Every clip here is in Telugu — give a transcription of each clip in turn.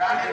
రాజ్య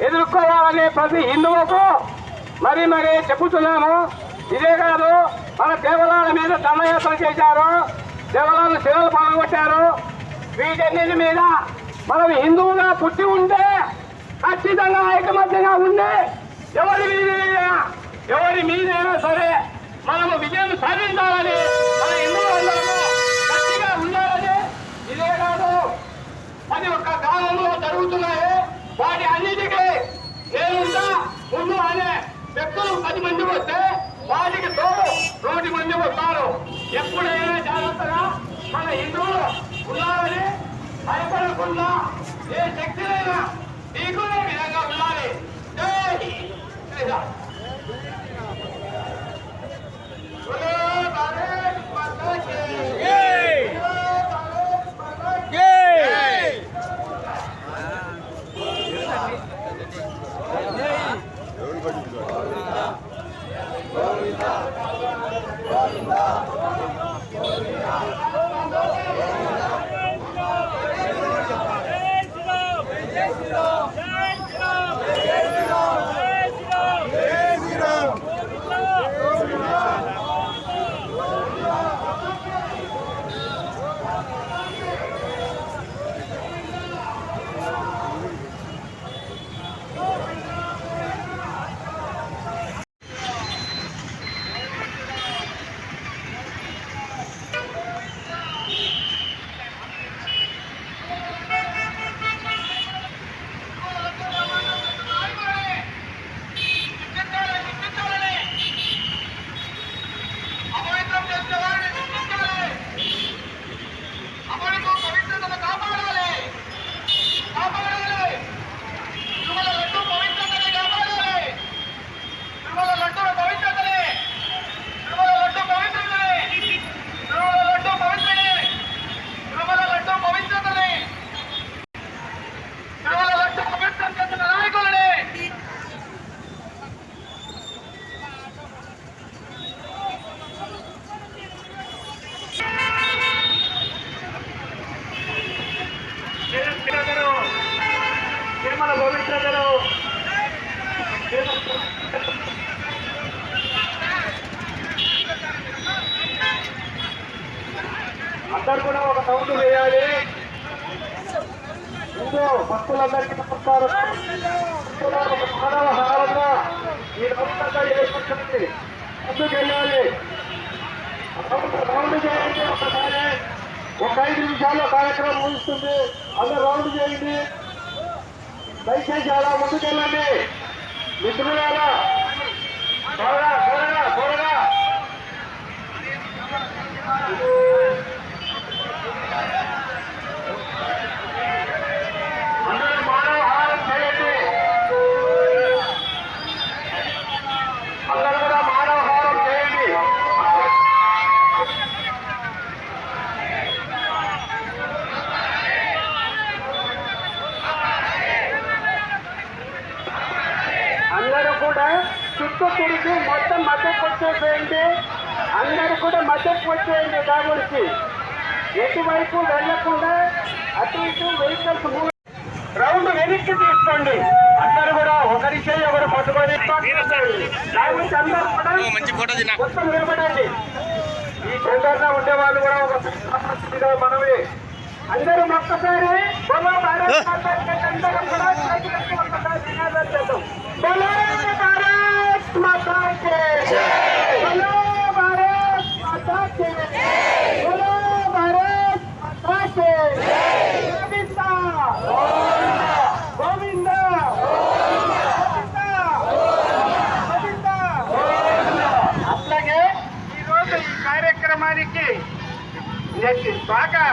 ఎదుర్కోవాలని ప్రతి హిందువుకు మరి మరి చెబుతున్నాము ఇదే కాదు మన దేవాలయాల మీద దండయాత్ర చేశారు. దేవాలయాలు శిలలు పాల్గొట్టారు వీటన్నిటి మీద మనం హిందువుగా పుట్టి ఉంటే ఖచ్చితంగా ఐకమత్యంగా ఉండి ఎవరి మీద ఎవరి మీదైనా సరే మనము విజయం సాధించాలని మన హిందువులందరూ గట్టిగా ఉండాలని ఇదే కాదు అది ఒక్క కాలంలో జరుగుతున్నాయి వాటి అన్నిటికీ నేనుంటా ముందు అనే వ్యక్తులు పది మంది వస్తే వాటికి తోడు నూటి మంది వస్తారు ఎప్పుడైనా జాగ్రత్తగా మన హిందువులు ఉన్నారని భయపడకుండా ఏ శక్తినైనా నీకునే విధంగా ఉండాలి. అందరు ఒక సౌండ్ వేయాలి ముందు భక్తులందరికీ నమస్కారం. ఒక మానవ హారంగా ఈ నమస్కారంగా ఏర్పడుతుంది ముందుకు వెళ్ళాలి. రౌండ్ చేయండి ఒకసారి. ఒక ఐదు నిమిషాల్లో కార్యక్రమం ముగిస్తుంది. అందరూ రౌండ్ చేయండి. దయచేసి అలా ముందుకెళ్ళండి మిత్రులారా త్వరగా త్వరగా త్వరగా అందరూ మానవహారం చేయండి అందరూ కూడా మానవహారం చేయండి అందరూ కూడా చుట్టూ తిరిగి మొత్తం మధ్యకు వచ్చేసేయండి అందరూ కూడా మధ్యకు వచ్చేయండి దాగుడికి ఎటువైపు వెళ్ళకుండా అటు ఇటు వెహికల్స్ మూవ్ రౌండ్ వెనక్కి తీసుకోండి అందరూ కూడా ఒకరి చేయి ఒకరు పట్టుకొని దాగుడికి అందరూ కూడా మంచి ఫోటో తిన్నా ఈ సెంటర్లో ఉండే వాళ్ళు కూడా ఒక మనవి అందరూ ఒక్కసారి బలో భారత్ మాతాకి అందరూ కూడా చేతులెత్తి ఒక్కసారి నినాదాలు చేద్దాం. బలో భారత్ మాతాకి బలో భారత్ మాతాకి బలో భారత్ మాతాకి గోవింద గోవింద గోవింద గోవింద అట్లాగే ఈరోజు ఈ కార్యక్రమానికి నెక్స్ట్ బాగా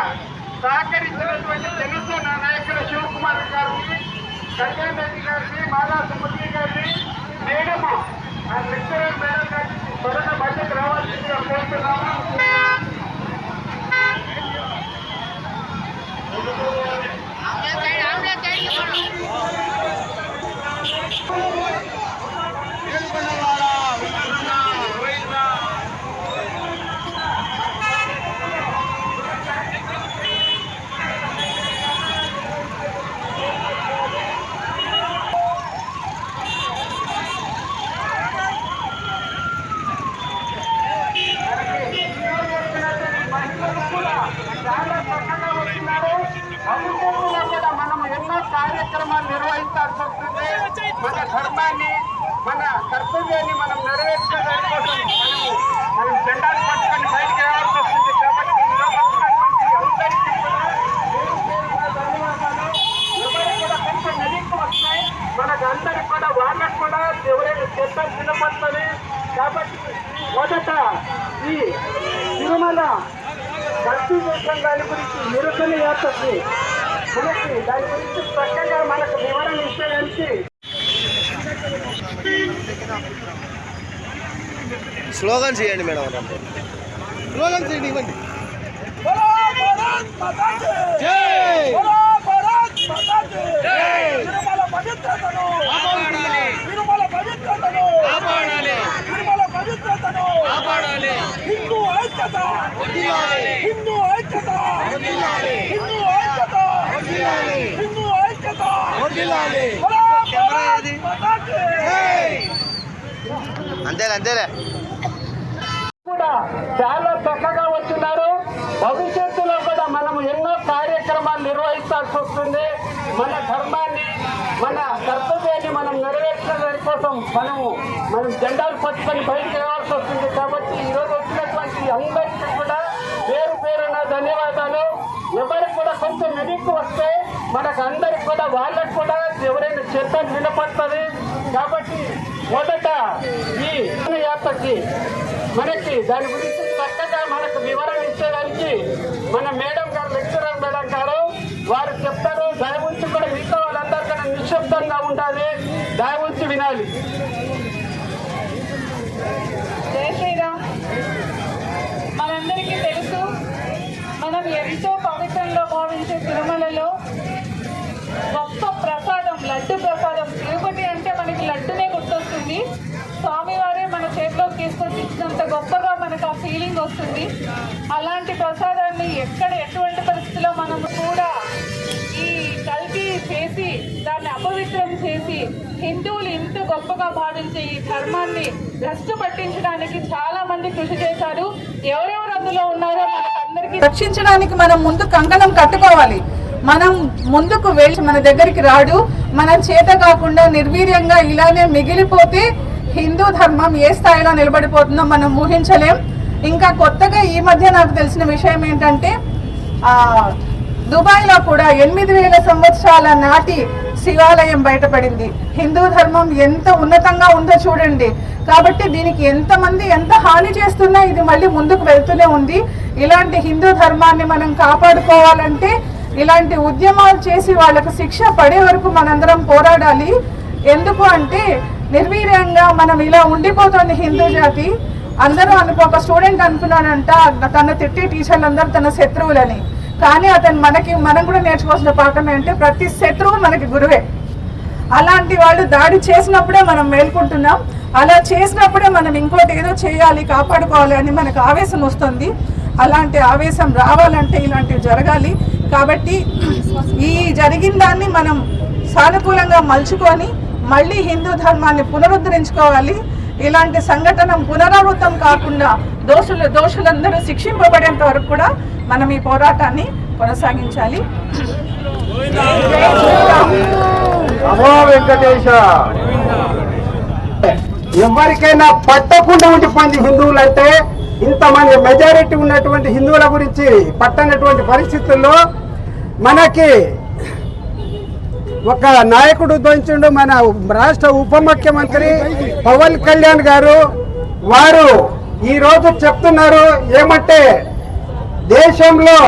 సహకరించినటువంటి జనసేన నాయకులు శివకుమార్ గారిని కళ్యాణ్ రెడ్డి గారిని మాలా సుమతి గారిని మేడము ఆ లెక్చరర్ మేడం గారిని త్వరగా బయటకు రావాల్సిందిగా కోరుతున్నాము మహిళలు కూడా చాలా చక్కగా వస్తున్నారు భవిష్యత్తులో కూడా మనం ఎన్నో కార్యక్రమాలు నిర్వహించాల్సి వస్తుంది మన ధర్మాన్ని మన కర్తవ్యాన్ని మనం నెరవేర్చడానికి కోసం మనము మనం జెండాలు పట్టుకొని బయటికి రావాల్సి వస్తుంది కాబట్టి ఇందులో అందరికీ కూడా ఎవరికి కూడా కొంచెం వెనక్కి వస్తాయి మనకు అందరికి కూడా వాళ్ళకు కూడా ఎవరైనా చెప్పాలి వినపడుతుంది. కాబట్టి మొదట ఈ తిరుమల భక్తి దాని గురించి నిరసన యాత్రకి మనకి దాని గురించి చక్కగా మనకు వివరణ ఇచ్చేదానికి స్లోగన్ చేయండి మేడం అంటే. స్లోగన్ చేయండి ఇవ్వండి. తిరుమల పవిత్రతను తిరుమల పవిత్రతను తిరుమల పవిత్రతను హిందూ ఐక్యత హిందూ ఐక్యత హిందూ ఐక్యత హిందూ ఐక్యత బోలో భారత్ మాతా కీ అంతేలే అంతేలే. చాలా చక్కగా వచ్చినారు. భవిష్యత్తులో కూడా మనము ఎన్నో కార్యక్రమాలు నిర్వహించాల్సి వస్తుంది. మన ధర్మాన్ని మన కర్తవ్యాన్ని మనం నెరవేర్చడానికి కోసం మనము మనం జెండాలు పట్టుకొని బయటకు రావాల్సి వస్తుంది. కాబట్టి ఈరోజు వచ్చినటువంటి అందరికీ కూడా పేరు పేరున ధన్యవాదాలు. ఎవరికి కూడా కొంచెం వెనక్కి వస్తే మనకు అందరికి కూడా వాళ్ళకి కూడా ఎవరైనా చెప్పని వినపడుతుంది. కాబట్టి మొదట ఈ యాత్రకి మనకి దాని గురించి చక్కగా మనకు వివరణ ఇచ్చేదానికి మన మేడం గారు లెక్చరర్ మేడం గారు వారు చెప్తారు దాని గురించి కూడా మిగతా వాళ్ళందరూ కూడా నిశ్శబ్దంగా ఉండాలి. దాని గురించి వినాలి. జై శ్రీరామ్. మనందరికీ తెలుసు మనం ఎంతో పవిత్రంగా భావించే తిరుమలలో గొప్ప ప్రసాదం లడ్డు ప్రసాదం తీసుకొచ్చి ఇచ్చినంత గొప్పగా మనకు ఆ ఫీలింగ్ వస్తుంది. అలాంటి ప్రసాదాన్ని ఎక్కడ ఎటువంటి పరిస్థితిలో మనం కూడా ఈ కల్తీ చేసి దాన్ని అపవిత్రం చేసి హిందువులు ఇంత గొప్పగా భావించే ఈ ధర్మాన్ని భ్రష్టు పట్టించడానికి చాలా మంది కృషి చేశారు. ఎవరెవరు అందులో ఉన్నారో మనకందరికీ రక్షించడానికి మనం ముందు కంకణం కట్టుకోవాలి. మనం ముందుకు వెళ్ళి మన దగ్గరికి రాడు. మనం చేత కాకుండా నిర్వీర్యంగా ఇలానే మిగిలిపోతే హిందూ ధర్మం ఏ స్థాయిలో నిలబడిపోతుందో మనం ఊహించలేం. ఇంకా కొత్తగా ఈ మధ్య నాకు తెలిసిన విషయం ఏంటంటే దుబాయ్లో కూడా ఎనిమిది వేల సంవత్సరాల నాటి శివాలయం బయటపడింది. హిందూ ధర్మం ఎంత ఉన్నతంగా ఉందో చూడండి. కాబట్టి దీనికి ఎంతమంది ఎంత హాని చేస్తున్నా ఇది మళ్ళీ ముందుకు వెళ్తూనే ఉంది. ఇలాంటి హిందూ ధర్మాన్ని మనం కాపాడుకోవాలంటే ఇలాంటి ఉద్యమాలు చేసి వాళ్ళకు శిక్ష పడే వరకు మనందరం పోరాడాలి. ఎందుకు అంటే నిర్వీర్యంగా మనం ఇలా ఉండిపోతుంది హిందూ జాతి. అందరూ అనుకో ఒక స్టూడెంట్ అనుకున్నాడంట తన తిట్టే టీచర్లందరూ తన శత్రువులని. కానీ అతను మనకి మనం కూడా నేర్చుకోవాల్సిన పాఠం ఏంటంటే ప్రతి శత్రువు మనకి గురువే. అలాంటి వాళ్ళు దాడి చేసినప్పుడే మనం మేల్కుంటున్నాం. అలా చేసినప్పుడే మనం ఇంకోటి ఏదో చేయాలి కాపాడుకోవాలి అని మనకు ఆవేశం వస్తుంది. అలాంటి ఆవేశం రావాలంటే ఇలాంటివి జరగాలి. కాబట్టి ఈ జరిగిన దాన్ని మనం సానుకూలంగా మలుచుకొని మళ్ళీ హిందూ ధర్మాన్ని పునరుద్ధరించుకోవాలి. ఇలాంటి సంఘటన పునరావృతం కాకుండా దోషులు దోషులందరూ శిక్షింపబడేంత వరకు కూడా మనం ఈ పోరాటాన్ని కొనసాగించాలి. వెంకటేశ. ఎవరికైనా పట్టకుండా ఉండిపోయింది హిందువులు అంటే ఇంతమంది మెజారిటీ ఉన్నటువంటి హిందువుల గురించి పట్టనటువంటి పరిస్థితుల్లో మనకి ఒక నాయకుడు ఉద్భవించిండు మన రాష్ట్ర ఉప ముఖ్యమంత్రి పవన్ కళ్యాణ్ గారు. వారు ఈరోజు చెప్తున్నారు ఏమంటే దేశంలో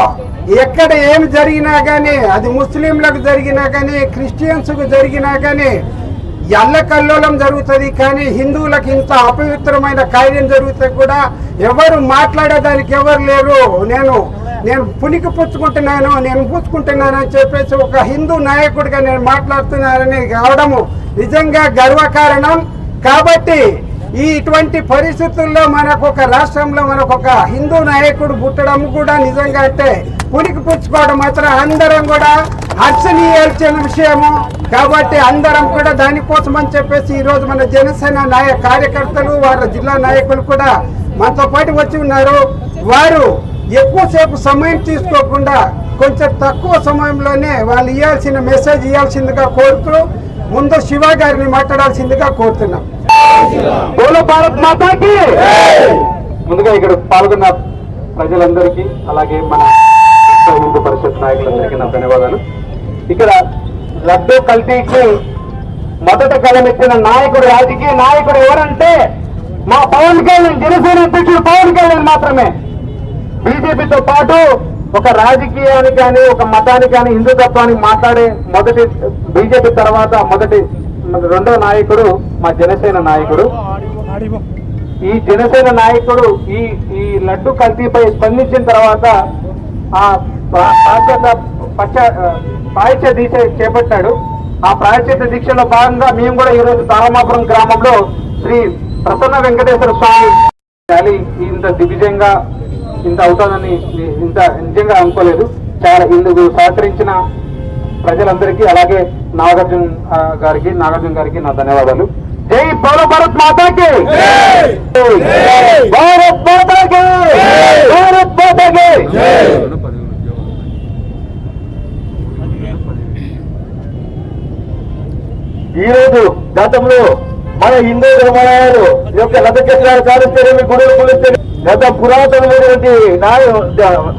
ఎక్కడ ఏమి జరిగినా కానీ అది ముస్లింలకు జరిగినా కానీ క్రిస్టియన్స్కు జరిగినా కానీ ఎల్లకల్లోలం జరుగుతుంది కానీ హిందువులకు ఇంత అపవిత్రమైన కార్యం జరిగితే కూడా ఎవరు మాట్లాడేదానికి ఎవరు లేరు. నేను నేను పునికి పుచ్చుకుంటున్నాను నేను పుచ్చుకుంటున్నాను అని చెప్పేసి ఒక హిందూ నాయకుడిగా నేను మాట్లాడుతున్నానని కావడము నిజంగా గర్వకారణం. కాబట్టి ఈ ఇటువంటి పరిస్థితుల్లో మనకు ఒక రాష్ట్రంలో మనకు ఒక హిందూ నాయకుడు పుట్టడం కూడా నిజంగా అంటే పునికి పుచ్చుకోవడం మాత్రం అందరం కూడా హర్షణీయాల్సిన విషయము. కాబట్టి అందరం కూడా దానికోసం అని చెప్పేసి ఈరోజు మన జనసేన నాయ కార్యకర్తలు వారి జిల్లా నాయకులు కూడా మనతో పాటు వచ్చి ఉన్నారు. వారు ఎక్కువసేపు సమయం తీసుకోకుండా కొంచెం తక్కువ సమయంలోనే వాళ్ళు ఇవ్వాల్సిన మెసేజ్ ఇవ్వాల్సిందిగా కోరుతూ ముందు శివ గారిని మాట్లాడాల్సిందిగా కోరుతున్నాం. బోలో భారత్ మాతాకి! ముందుగా ఇక్కడ పాల్గొన్న ప్రజలందరికీ అలాగే మన హిందూ పరిషత్ నాయకులందరికీ నా ధన్యవాదాలు. ఇక్కడ లడ్డు కల్తీకి మొదట కలమెత్తిన నాయకుడు రాజకీయ నాయకుడు ఎవరంటే మా పవన్ కళ్యాణ్ జనసేన అధ్యక్షుడు పవన్ కళ్యాణ్ మాత్రమే. బీజేపీతో పాటు ఒక రాజకీయానికి కానీ ఒక మతానికి కానీ హిందుతత్వానికి మాట్లాడే మొదటి బీజేపీ తర్వాత మొదటి రెండో నాయకుడు మా జనసేన నాయకుడు. ఈ జనసేన నాయకుడు ఈ ఈ లడ్డు కల్తీపై స్పందించిన తర్వాత ఆ ప్రా- ప్రాశ్చిత పచ్చ ప్రాయశ్చిత దీక్ష చేపట్టాడు. ఆ ప్రాయశ్చిత దీక్షలో భాగంగా మేము కూడా ఈరోజు తారామాపురం గ్రామంలో శ్రీ ప్రసన్న వెంకటేశ్వర స్వామి ఇంత దిగ్విజయంగా ఇంత అవుతుందని ఇంత నిజంగా అనుకోలేదు. చాలా ఇందుకు సహకరించిన ప్రజలందరికీ అలాగే నాగార్జున గారికి నాగార్జున గారికి నా ధన్యవాదాలు. జై పౌర భారత్ మాతాకి! భారత్ మాతాకి! భారత్ మాతాకి! ఈ రోజు గతంలో మన హిందూ ధర్మాలయాలు యొక్క రథ చక్రాలు కాలుస్తేనేమి గుడులు కూలిస్తే గత పురాతనమైనటువంటి నాయ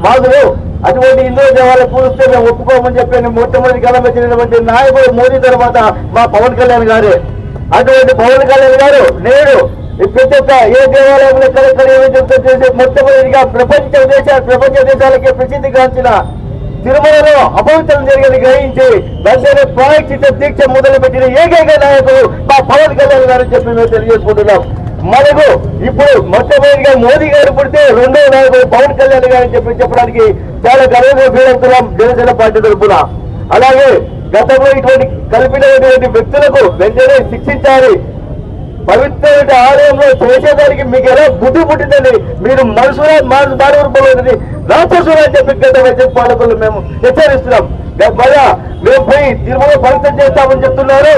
మాదులు అటువంటి హిందూ దేవాలయం పూజిస్తే మేము ఒప్పుకోమని చెప్పి మొట్టమొదటి కాలం వచ్చినటువంటి నాయకుడు మోదీ తర్వాత మా పవన్ కళ్యాణ్ గారే. అటువంటి పవన్ కళ్యాణ్ గారు నేడు ప్రతి ఒక్క ఏ దేవాలయంలో కలెక్టర్ ఏమి చెప్తా చేసి మొట్టమొదటిగా ప్రపంచ దేశాలు ప్రపంచ దేశాలకే ప్రసిద్ధి గాంచిన తిరుమలలో అపవిత్రం జరిగేది గ్రహించి వెంటనే ప్రాయశ్చిత దీక్ష మొదలుపెట్టిన ఏకైక నాయకుడు మా పవన్ కళ్యాణ్ గారు చెప్పి మేము తెలియజేసుకుంటున్నాం. మనకు ఇప్పుడు మొట్టమొదటిగా మోదీ గారు పుడితే రెండో నాయకుడు పవన్ కళ్యాణ్ గారు అని చెప్పి చెప్పడానికి చాలా గర్వంగా ఫీల్ అవుతున్నాం జనసేన పార్టీ తరఫున. అలాగే గతంలో ఇటువంటి కల్పినటువంటి వ్యక్తులకు వెంటనే శిక్షించాలి. పవిత్రమైన ఆలయంలో చేసేదానికి మీకు ఎలా బుద్ధి పుట్టిందని మీరు మనసులో మారు మారు రూపంలో రాక్షసులు చెప్పి గడ్డ వైద్యం పాలకులు మేము హెచ్చరిస్తున్నాం. భయ మేము పోయి తిరుమల పవిత్రం చేస్తామని చెప్తున్నారు.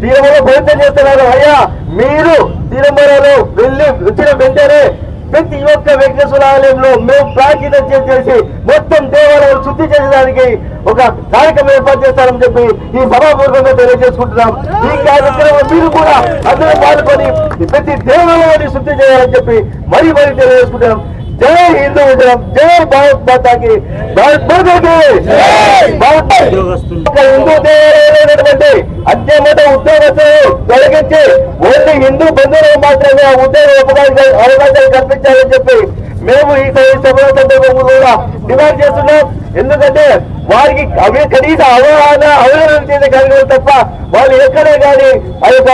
తిరుమల పవిత్రం చేస్తున్నారు అయ్యా మీరు తిరుమలలో వెళ్ళి వచ్చిన వెంటనే ప్రతి ఒక్క వెంకటేశ్వర ఆలయంలో మేము ప్రాచీన చేసి మొత్తం దేవాలయాలు శుద్ధి చేసేదానికి ఒక కార్యక్రమం ఏర్పాటు చేస్తారని చెప్పి ఈ సభాపూర్వకంగా తెలియజేసుకుంటున్నాం. ఈ కార్యక్రమం మీరు కూడా అందరూ పాల్గొని ప్రతి దేవాలయాన్ని శుద్ధి చేయాలని చెప్పి మరీ మరీ తెలియజేసుకుంటున్నాం. జై హిందూ విజయం జై భారత్ మాతాకి భారత్ ఒక హిందూ దేవాలయమైనటువంటి అత్యమత ఉద్యోగస్తులు తొలగించి ఓన్లీ హిందూ బంధువులకు మాత్రమే ఆ ఉద్యోగ అవకాశాలు కల్పించాలని చెప్పి మేము ఈ సందర్భంలో కూడా డిమాండ్ చేస్తున్నాం. ఎందుకంటే వారికి అవి కనీస అవగాహన అవగాహన చేసే కార్యక్రమం తప్ప వాళ్ళు ఎక్కడే కానీ ఆ యొక్క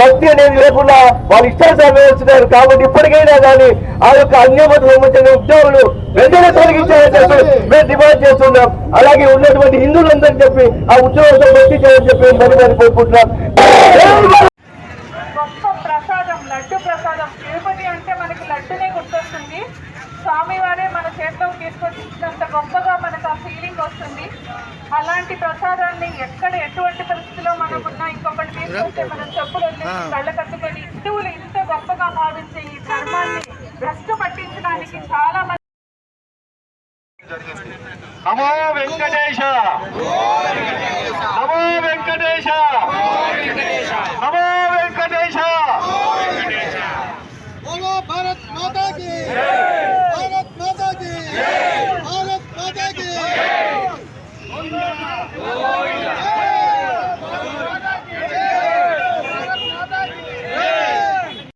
భక్తి అనేది లేకుండా వాళ్ళు ఇష్టానుసారం వేస్తున్నారు కాబట్టి ఇప్పటికైనా కానీ ఆ యొక్క అన్యమత సంబంధించిన ఉద్యోగులు వెంటనే తొలగించాలని చెప్పి మేము డిమాండ్ చేస్తున్నాం. అలాగే ఉన్నటువంటి హిందువులందరూ చెప్పి ఆ ఉద్యోగులతో భక్తి చేయాలని చెప్పి మరి మరి కోరుకుంటున్నాం. గొప్ప ప్రసాదం లడ్డు ప్రసాదం. తిరుపతి అంటే మనకి లడ్డునే గుర్తొస్తుంది. స్వామివారే ఇచ్చినంత గొప్పగా మనకు ఆ ఫీలింగ్ వస్తుంది. అలాంటి ప్రసాదాన్ని ఎక్కడ ఎటువంటి పరిస్థితిలో మనం ఉన్నా ఇంకొకటి తీసుకొస్తే మనం చెప్పులు కళ్ళ కట్టుకొని హిందువులు ఇంత గొప్పగా భావించే ఈ ధర్మాన్ని భ్రష్టు పట్టించడానికి చాలా మంది నమో వెంకటేశ. నమో వెంకటేశ.